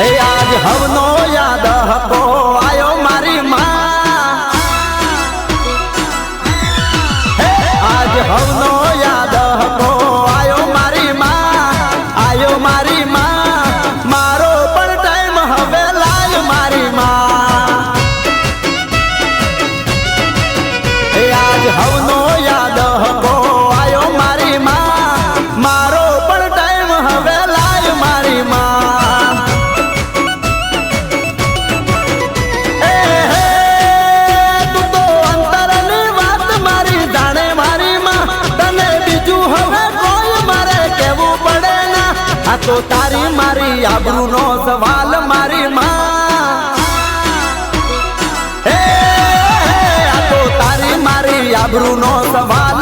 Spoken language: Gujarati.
એ આજ હવનો યાદ હતો આયો મારી માં. આજ હવનો તો તારી મારી આબરૂનો સવાલ મારી માં. તો તારી મારી આબરૂનો સવાલ